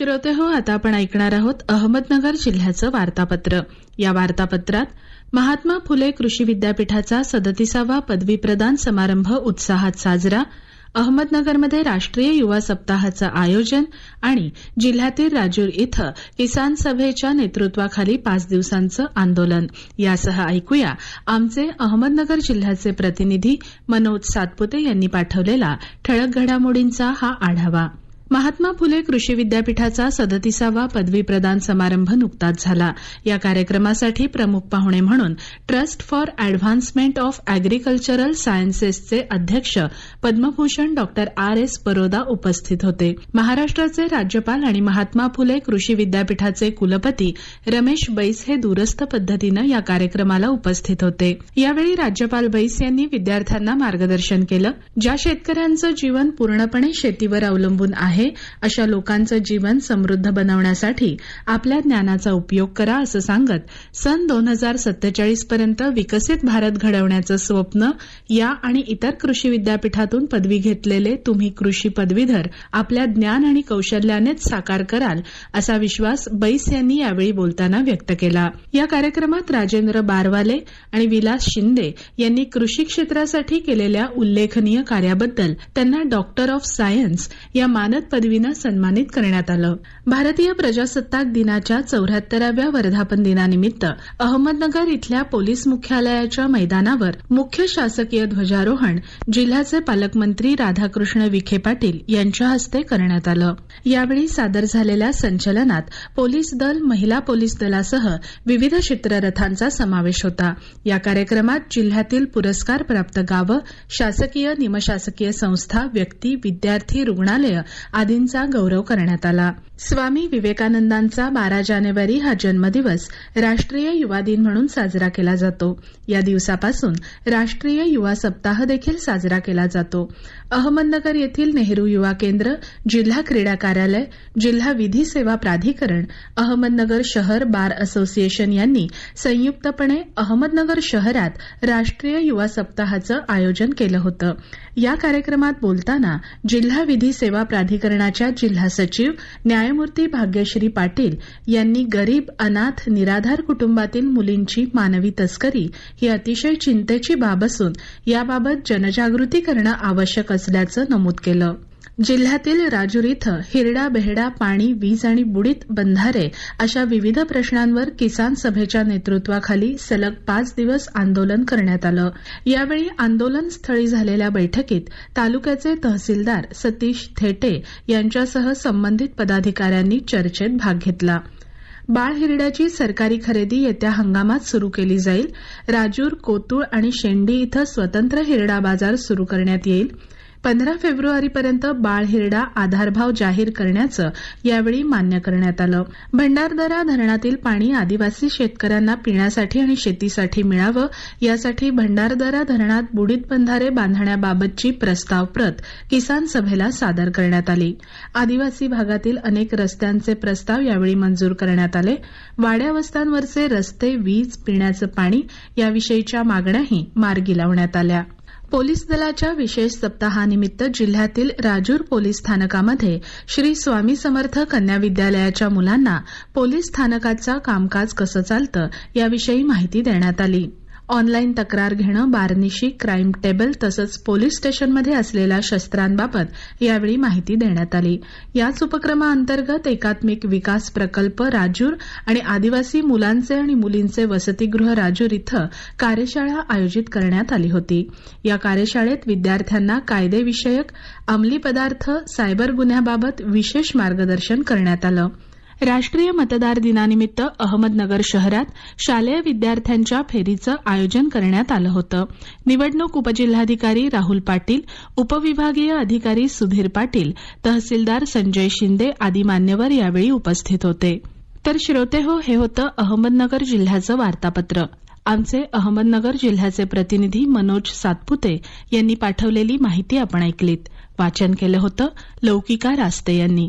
श्रोते हो आता आपण ऐकणार आहोत अहमदनगर जिल्ह्याचं वार्तापत्र. या वार्तापत्रात महात्मा फुले कृषी विद्यापीठाचा सदतीसावा पदवी प्रदान समारंभ उत्साहात साजरा अहमदनगरमध्ये राष्ट्रीय युवा सप्ताहाचं आयोजन आणि जिल्ह्यातील राजूर इथं किसान सभेच्या नेतृत्वाखाली पाच दिवसांचं आंदोलन. यासह ऐकूया आमचे अहमदनगर जिल्ह्याचे प्रतिनिधी मनोज सातपुते यांनी पाठवलेला ठळक घडामोडींचा हा आढावा. महात्मा फुले कृषी विद्यापीठाचा सदतीसावा पदवी प्रदान समारंभ नुकताच झाला. या कार्यक्रमासाठी प्रमुख पाहुणे म्हणून trust for advancement of agricultural सायन्सेसचे अध्यक्ष पद्मभूषण डॉ. आर. एस. बरोदा उपस्थित होते. महाराष्ट्राचे राज्यपाल आणि महात्मा फुले कृषी विद्यापीठाचे कुलपती रमेश बैस हे दूरस्थ पद्धतीनं या कार्यक्रमाला उपस्थित होते. यावेळी राज्यपाल बैस यांनी विद्यार्थ्यांना मार्गदर्शन केलं ज्या शेतकऱ्यांचं जीवन पूर्णपणे शेतीवर अवलंबून आहे आहे अशा लोकांचं जीवन समृद्ध बनवण्यासाठी आपल्या ज्ञानाचा उपयोग करा असं सांगत सन दोन हजार सत्तेचाळीस पर्यंत विकसित भारत घडवण्याचं स्वप्न या आणि इतर कृषी विद्यापीठातून पदवी घेतलेले तुम्ही कृषी पदवीधर आपल्या ज्ञान आणि कौशल्यानेच साकार कराल असा विश्वास बैस यांनी यावेळी बोलताना व्यक्त केला. या कार्यक्रमात राजेंद्र बारवाले आणि विलास शिंदे यांनी कृषी क्षेत्रासाठी केलेल्या उल्लेखनीय कार्याबद्दल त्यांना डॉक्टर ऑफ सायन्स या मानद पदवीनं सन्मानित करण्यात आलं. भारतीय प्रजासत्ताक दिनाच्या चौऱ्याहत्तराव्या वर्धापन दिनानिमित्त अहमदनगर इथल्या पोलीस मुख्यालयाच्या मैदानावर मुख्य शासकीय ध्वजारोहण जिल्ह्याचे पालकमंत्री राधाकृष्ण विखे पाटील यांच्या हस्ते करण्यात आलं. यावेळी सादर झालेल्या संचलनात पोलीस दल महिला पोलीस दलासह विविध चित्ररथांचा समावेश होता. या कार्यक्रमात जिल्ह्यातील पुरस्कार प्राप्त गावं शासकीय निमशासकीय संस्था व्यक्ती विद्यार्थी रुग्णालय आदींचा गौरव करण्यात आला. स्वामी विवेकानंदांचा बारा जानेवारी हा जन्मदिवस राष्ट्रीय युवा दिन म्हणून साजरा केला जातो. या दिवसापासून राष्ट्रीय युवा सप्ताह देखील साजरा केला जातो. अहमदनगर येथील नेहरू युवा केंद्र जिल्हा क्रीडा कार्यालय जिल्हा विधी सेवा प्राधिकरण अहमदनगर शहर बार असोसिएशन यांनी संयुक्तपणे अहमदनगर शहरात राष्ट्रीय युवा सप्ताहाचं आयोजन केलं होतं. या कार्यक्रमात बोलताना जिल्हा विधी सेवा प्राधिकरणाच्या जिल्हा सचिव न्यायमूर्ती भाग्यश्री पाटील यांनी गरीब अनाथ निराधार कुटुंबातील मुलींची मानवी तस्करी ही अतिशय चिंतेची बाब असून याबाबत जनजागृती करणं आवश्यक असल्याचं नमूद केलं. जिल्ह्यातील राजूर इथं हिरडा बेहडा पाणी वीज आणि बुडीत बंधारे अशा विविध प्रश्नांवर किसान सभेच्या नेतृत्वाखाली सलग पाच दिवस आंदोलन करण्यात आलं. यावेळी आंदोलनस्थळी झालेल्या बैठकीत तालुक्याचे तहसीलदार सतीश थेटे यांच्यासह संबंधित पदाधिकाऱ्यांनी चर्चेत भाग घेतला. बाळ हिरड्याची सरकारी खरेदी येत्या हंगामात सुरू केली जाईल. राजूर कोतुळ आणि शेंडी इथं स्वतंत्र हिरडा बाजार सुरू करण्यात येईल. पंधरा फेब्रुवारीपर्यंत बाळ हिरडा आधारभाव जाहीर करण्याचं यावेळी मान्य करण्यात आलं. भंडारदरा धरणातील पाणी आदिवासी शेतकऱ्यांना पिण्यासाठी आणि शेतीसाठी मिळावं यासाठी भंडारदरा धरणात बुडीत बंधारे बांधण्याबाबतची प्रस्ताव प्रत किसान सभेला सादर करण्यात आली. आदिवासी भागातील अनेक रस्त्यांचे प्रस्ताव यावेळी मंजूर करण्यात आले. वाड्यावस्थांवरचे रस्ते वीज पिण्याचं पाणी याविषयीच्या मागण्याही मार्गी लावण्यात आल्या. पोलीस दलाच्या विशेष सप्ताहानिमित्त जिल्ह्यातील राजूर पोलीस स्थानकामध्ये श्री स्वामी समर्थ कन्या विद्यालयाच्या मुलांना पोलीस स्थानकाचं कामकाज कसं चालतं याविषयी माहिती देण्यात आली. ऑनलाईन तक्रार घेणं बारनिशी क्राईम टेबल तसंच पोलीस स्टेशनमध्ये असलेल्या शस्त्रांबाबत यावेळी माहिती देण्यात आली. याच उपक्रमाअंतर्गत एकात्मिक विकास प्रकल्प राजूर आणि आदिवासी मुलांचे आणि मुलींचे वसतिगृह राजूर इथं कार्यशाळा आयोजित करण्यात आली होती. या कार्यशाळेत विद्यार्थ्यांना कायदेविषयक अंमली पदार्थ सायबर गुन्ह्याबाबत विशेष मार्गदर्शन करण्यात आलं. राष्ट्रीय मतदार दिनानिमित्त अहमदनगर शहरात शालेय विद्यार्थ्यांच्या फेरीचं आयोजन करण्यात आलं होतं. निवडणूक उपजिल्हाधिकारी राहुल पाटील उपविभागीय अधिकारी सुधीर पाटील तहसीलदार संजय शिंदे आदी मान्यवर यावेळी उपस्थित होते. तर श्रोते हो हे होतं अहमदनगर जिल्ह्याचं वार्तापत्र. आमचे अहमदनगर जिल्ह्याचे प्रतिनिधी मनोज सातपुते यांनी पाठवलेली माहिती आपण ऐकलीत. वाचन केलं होतं लौकिका रास्ते यांनी.